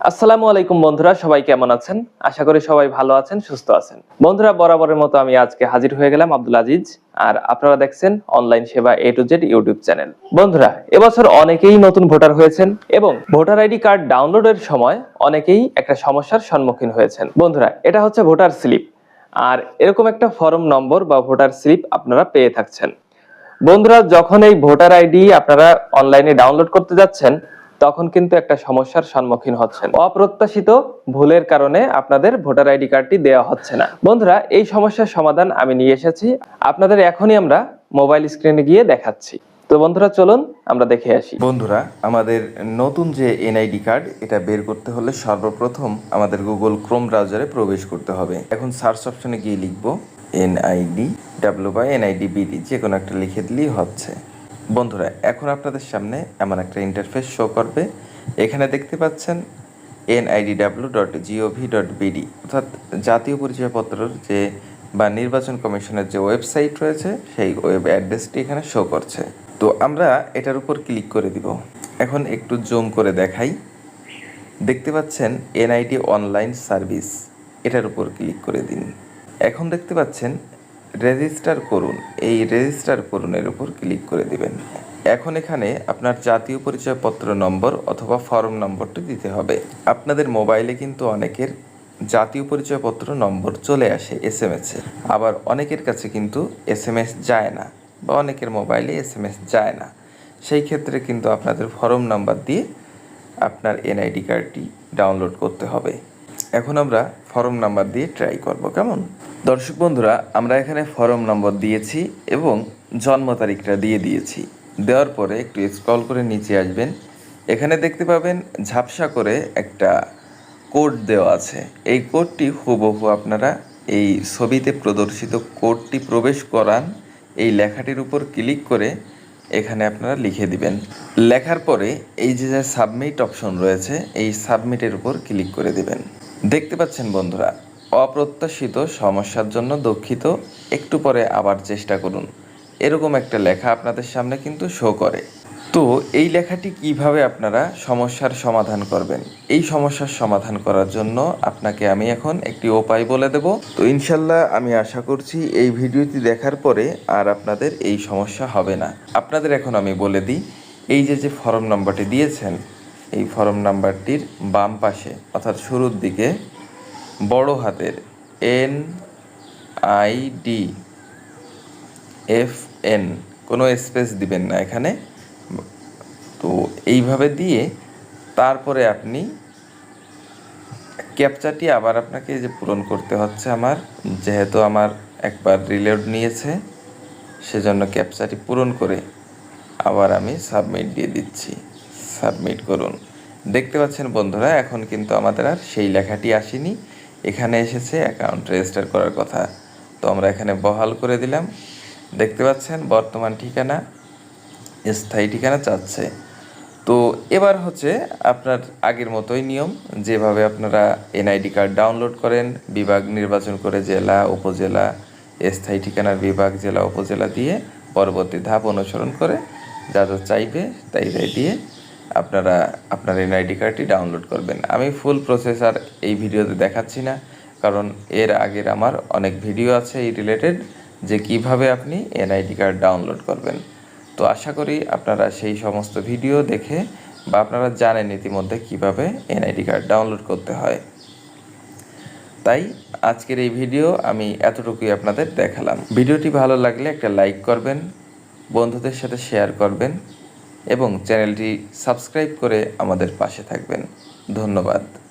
আসসালামু আলাইকুম বন্ধুরা, সবাই কেমন আছেন? আশা করি সবাই ভালো আছেন, সুস্থ আছেন। বন্ধুরা, বরাবরের মতো আমি আজকে হাজির হয়ে গেলাম আব্দুল আজিজ, আর আপনারা দেখছেন অনলাইন সেবা A to Z YouTube channel. বন্ধুরা, এবছর অনেকেই নতুন ভোটার হয়েছেন এবং ভোটার আইডি কার্ড ডাউনলোডের সময় অনেকেই একটা সমস্যার সম্মুখীন হয়েছেন। বন্ধুরা, এটা হচ্ছে ভোটার স্লিপ, আর এরকম একটা ফর্ম নম্বর বা ভোটার স্লিপ আপনারা পেয়ে থাকছেন। বন্ধুরা, যখন এই ভোটার আইডি আপনারা অনলাইনে ডাউনলোড করতে যাচ্ছেন তখন কিন্তু একটা সমস্যার সম্মুখীন হচ্ছেন। অপ্রত্যাশিত ভুলের কারণে আপনাদের ভোটার আইডি কার্ডটি দেওয়া হচ্ছে না। বন্ধুরা, এই সমস্যার সমাধান আমি নিয়ে এসেছি। আপনাদের এখনই আমরা মোবাইল স্ক্রিনে গিয়ে দেখাচ্ছি। তো বন্ধুরা, চলুন আমরা দেখে আসি। বন্ধুরা, আমাদের নতুন যে এনআইডি কার্ড, এটা বের করতে হলে সর্বপ্রথম আমাদের গুগল ক্রোম ব্রাউজারে প্রবেশ করতে হবে। এখন সার্চ অপশনে গিয়ে লিখব এনআইডি ডাব্লিউ বা এনআইডি বিডি যে কোনো একটা লিখে দিলেই হচ্ছে। বন্ধুরা, এখন আপনাদের সামনে এমন একটা ইন্টারফেস শো করবে। এখানে দেখতে পাচ্ছেন NID W dot GOV dot BD অর্থাৎ জাতীয় পরিচয়পত্রের যে বা নির্বাচন কমিশনের যে ওয়েবসাইট রয়েছে, সেই ওয়েব অ্যাড্রেসটি এখানে শো করছে। তো আমরা এটার উপর ক্লিক করে দিব। এখন একটু জুম করে দেখাই। দেখতে পাচ্ছেন এনআইডি অনলাইন সার্ভিস এটার উপর ক্লিক করে দিন। এখন দেখতে পাচ্ছেন রেজিস্টার করুন, এই রেজিস্টার করুনের উপর ক্লিক করে দিবেন। এখন এখানে আপনার জাতীয় পরিচয়পত্র নম্বর অথবা ফর্ম নম্বরটি দিতে হবে। আপনাদের মোবাইলে কিন্তু অনেকের জাতীয় পরিচয়পত্র নম্বর চলে আসে এস এম এস আবার অনেকের কাছে কিন্তু এস এম এস যায় না বা অনেকের মোবাইলে এস এম এস যায় না। সেই ক্ষেত্রে কিন্তু আপনাদের ফর্ম নাম্বার দিয়ে আপনার এনআইডি কার্ডটি ডাউনলোড করতে হবে। এখন আমরা ফর্ম নাম্বার দিয়ে ট্রাই করব, কেমন? দর্শক বন্ধুরা, আমরা এখানে ফর্ম নম্বর দিয়েছি এবং জন্ম তারিখটা দিয়ে দিয়েছি। দেওয়ার পরে একটু স্ক্রল করে নিচে আসবেন। এখানে দেখতে পাবেন ঝাপসা করে একটা কোড দেওয়া আছে। এই কোডটি হুবহু আপনারা এই ছবিতে প্রদর্শিত কোডটি প্রবেশ করান, এই লেখাটির উপর ক্লিক করে এখানে আপনারা লিখে দিবেন। লেখার পরে এই যে যে সাবমিট অপশন রয়েছে, এই সাবমিটের উপর ক্লিক করে দিবেন। দেখতে পাচ্ছেন বন্ধুরা অপ্রত্যাশিত সমস্যার জন্য দুঃখিত। একটু পরে আবার চেষ্টা করুন। এরকম একটা লেখা আপনাদের সামনে কিন্তু শো করে। তো এই লেখাটি কীভাবে আপনারা সমস্যার সমাধান করবেন? এই সমস্যার সমাধান করার জন্য আপনাকে আমি এখন একটি উপায় বলে দেব। তো ইনশাল্লাহ আমি আশা করছি এই ভিডিওটি দেখার পরে আর আপনাদের এই সমস্যা হবে না। আপনাদের এখন আমি বলে দিই, এই যে যে ফর্ম নাম্বারটি দিয়েছেন, এই ফর্ম নাম্বারটির বাম পাশে, অর্থাৎ শুরুর দিকে বড় হাতের N I D F N. কোনো স্পেস দিবেন না এখানে। তো এইভাবে দিয়ে তারপরে আপনি ক্যাপচাটি আবার আপনাকে যে পূরণ করতে হচ্ছে আমার, যেহেতু আমার একবার রিলোড নিয়েছে, সেজন্য ক্যাপচাটি পূরণ করে আবার আমি সাবমিট দিয়ে দিচ্ছি। সাবমিট করুন। দেখতে পাচ্ছেন বন্ধুরা, এখন কিন্তু আমাদের আর সেই লেখাটি আসেনি। এখানে এসেছে অ্যাকাউন্ট রেজিস্টার করার কথা। তো আমরা এখানে বহাল করে দিলাম। দেখতে পাচ্ছেন, বর্তমান ঠিকানা, স্থায়ী ঠিকানা চাচ্ছে। তো এবার হচ্ছে আপনার আগের মতোই নিয়ম, যেভাবে আপনারা এনআইডি কার্ড ডাউনলোড করেন, বিভাগ নির্বাচন করে জেলা, উপজেলা, স্থায়ী ঠিকানার বিভাগ, জেলা, উপজেলা দিয়ে পরবর্তী ধাপ অনুসরণ করে যা যা চাইবে, তাই তাই দিয়ে আপনারা আপনার এন এনআইডি কার্ডটি ডাউনলোড করবেন। আমি ফুল প্রসেস আর এই ভিডিওতে দেখাচ্ছি না, কারণ এর আগের আমার অনেক ভিডিও আছে এই রিলেটেড যে কীভাবে আপনি এনআইডি কার্ড ডাউনলোড করবেন। তো আশা করি আপনারা সেই সমস্ত ভিডিও দেখে বা আপনারা জানেন ইতিমধ্যে কীভাবে এনআইডি কার্ড ডাউনলোড করতে হয়। তাই আজকের এই ভিডিও আমি এতটুকুই আপনাদের দেখালাম। ভিডিওটি ভালো লাগলে একটা লাইক করবেন, বন্ধুদের সাথে শেয়ার করবেন এবং চ্যানেলটি সাবস্ক্রাইব করে আমাদের পাশে থাকবেন। ধন্যবাদ।